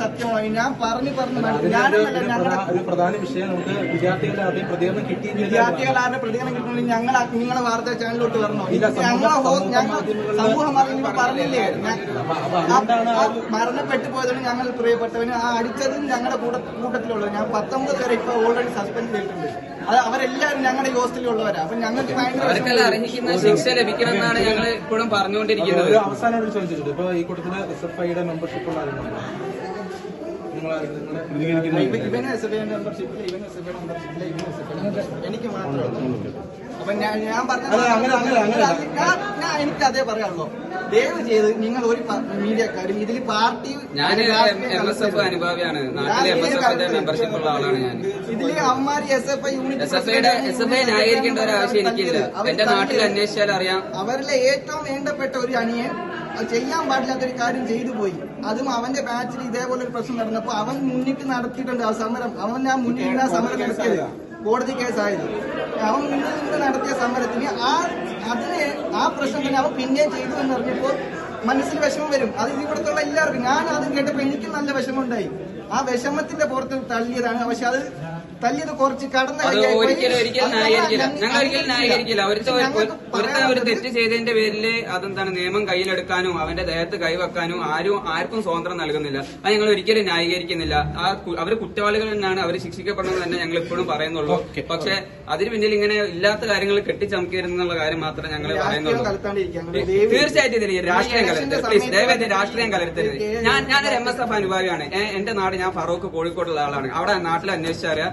സത്യമാണ് ഞാൻ പറഞ്ഞു പറഞ്ഞു ഒരു- ഞങ്ങളുടെ പ്രധാന വിഷയം നമുക്ക് വിദ്യാർത്ഥികളുടെ ആദ്യം പ്രതികരണം കിട്ടിയില്ല വിദ്യാർത്ഥികളാരുടെ പ്രതികരണം കിട്ടണമെങ്കിൽ ഞങ്ങൾ നിങ്ങളെ വാർത്താ ചാനലിലോട്ട് വരണോ? ഞങ്ങളെ സമൂഹ ഞങ്ങൾ മാധ്യമങ്ങളിൽ സമൂഹ മാധ്യമങ്ങൾ പറഞ്ഞില്ലേ? മരണപ്പെട്ടു പോയതുകൊണ്ട് ഞങ്ങൾ പ്രിയപ്പെട്ടവന് ആ അടിച്ചതും ഞങ്ങളുടെ കൂട്ട കൂട്ടത്തിലുള്ളത് ഞാൻ പത്തൊമ്പത് പേരെ ഇപ്പൊ ഓൾറെഡി സസ്പെൻഡ് ചെയ്തിട്ടുണ്ട്. അത് അവരെല്ലാവരും ഞങ്ങളുടെ ഈ ഹോസ്റ്റലിലുള്ളവരാ. അപ്പൊ ഞങ്ങൾക്ക് ഭയങ്കര അർഹിക്കുന്ന ശിക്ഷ ലഭിക്കണം എന്നാണ് ഞങ്ങൾ ഇപ്പോഴും പറഞ്ഞുകൊണ്ടിരിക്കുന്നത്. ഒരു അവസാനം ഒരു ചോദിച്ചിട്ടുണ്ട്. ഇപ്പൊ ഈ കൂട്ടത്തിൽ എസ് എഫ് ഐയുടെ മെമ്പർഷിപ്പ് ഉള്ള ആരുണ്ടോ? എനിക്ക് മാത്രമേ ഉള്ളൂ. അപ്പൊ ഞാൻ ഞാൻ പറഞ്ഞ അല്ല, അങ്ങനെ- അങ്ങനെ- അങ്ങനെ അല്ല. ഞാൻ ഞാൻ എനിക്ക് അതേ പറയാനുള്ളൂ. ദയവ് ചെയ്ത് നിങ്ങൾ ഒരു മീഡിയക്കാരും ഇതിൽ പാർട്ടി ഞാൻ എം എസ് എഫ് അനുഭാവിയാണ്. നാട്ടിലെ എം എസ് എഫിന്റെ മെമ്പർഷിപ്പ് ഉള്ള ആളാണ് ഞാൻ. ഇതിൽ അമ്മാരി S F I unit S F ഐയുടെ എസ് എഫ് ഐ ന്യായീകരിക്കേണ്ട ഒരു ആവശ്യം എനിക്കില്ല. എന്റെ നാട്ടിൽ അന്വേഷിച്ചാൽ അറിയാം. അവരിലെ ഏറ്റവും വേണ്ടപ്പെട്ട ഒരു അനിയൻ ചെയ്യാൻ പാടില്ലാത്ത ഒരു കാര്യം ചെയ്തു പോയി. അതും അവന്റെ ബാച്ചിൽ ഇതേപോലെ ഒരു പ്രശ്നം നടന്നപ്പോ അവൻ മുന്നിട്ട് നടത്തിയിട്ടുണ്ട് ആ സമരം. അവൻ ആ മുന്നിട്ട് ആ സമരം നടത്തിയത്. കോടതി കേസായത് അവൻ മുന്നിൽ നിന്ന് നടത്തിയ സമരത്തിന് ആ അതിന് ആ പ്രശ്നം തന്നെ അവൻ പിന്നെയും ചെയ്തു എന്ന് പറഞ്ഞപ്പോൾ മനസ്സിൽ വിഷമം വരും. അത് ഇവിടത്തുള്ള എല്ലാവർക്കും. ഞാൻ അത് കേട്ടപ്പോൾ എനിക്ക് നല്ല വിഷമം ഉണ്ടായി ആ വിഷമത്തിന്റെ പുറത്ത് തള്ളിയതാണ്. പക്ഷെ അത് തല്ലിയത് കുറച്ച് കടന്നു ഒരിക്കലും ഒരിക്കലും ന്യായീകരിക്കില്ല. ഞങ്ങൾ ഒരിക്കലും ന്യായീകരിക്കില്ല. ഒരുത്ത ഒരുത്ത ഒരു തെറ്റ് ചെയ്തതിന്റെ പേരിൽ അതെന്താണ് നിയമം കയ്യിലെടുക്കാനും അവന്റെ ദേഹത്ത് കൈവെക്കാനും ആരും ആർക്കും സ്വാതന്ത്ര്യം നൽകുന്നില്ല. അത് ഞങ്ങൾ ഒരിക്കലും ന്യായീകരിക്കുന്നില്ല. ആ അവർ അവർ കുറ്റവാളികൾ തന്നെയാണ് അവർ ശിക്ഷിക്കപ്പെടണമെന്ന് തന്നെ ഞങ്ങൾ ഇപ്പോഴും പറയുന്നുള്ളൂ. പക്ഷെ അതിന് പിന്നിൽ ഇങ്ങനെ ഇല്ലാത്ത കാര്യങ്ങൾ കെട്ടിച്ചമക്കരുന്നുള്ള കാര്യം മാത്രമേ ഞങ്ങൾ പറയുന്നുള്ളൂ. തീർച്ചയായിട്ടും ഇതിന് രാഷ്ട്രീയം കലർത്തരുത്. പ്ലീസ് ദയവേത് രാഷ്ട്രീയം കലർത്തരുത്. ഞാൻ ഞാനൊരു എം എസ് എഫ് അനുഭാവിയാണ്. എന്റെ നാട് ഞാൻ ഫറൂഖ് കോഴിക്കോടുള്ള ആളാണ്. അവിടെ നാട്ടിൽ അന്വേഷിച്ചറിയാം.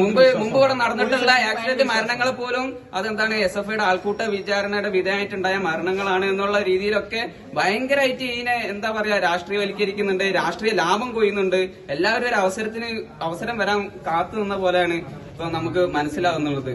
മുമ്പ്. മുമ്പ് ഇവിടെ നടന്നിട്ടുള്ള ആക്സിഡന്റ് മരണങ്ങൾ പോലും അതെന്താണ് എസ് എഫ് ഐയുടെ ആൾക്കൂട്ട വിചാരണയുടെ വിധേയമായിട്ടുണ്ടായ മരണങ്ങളാണ് എന്നുള്ള രീതിയിലൊക്കെ ഭയങ്കരമായിട്ട് ഇതിനെ എന്താ പറയാ രാഷ്ട്രീയവൽക്കരിക്കുന്നുണ്ട് രാഷ്ട്രീയ ലാഭം കൊയ്യുന്നുണ്ട്. എല്ലാവരും ഒരു അവസരത്തിന് അവസരം വരാൻ കാത്തു നിന്ന പോലെയാണ് ഇപ്പൊ നമുക്ക് മനസ്സിലാവുന്നുള്ളത്.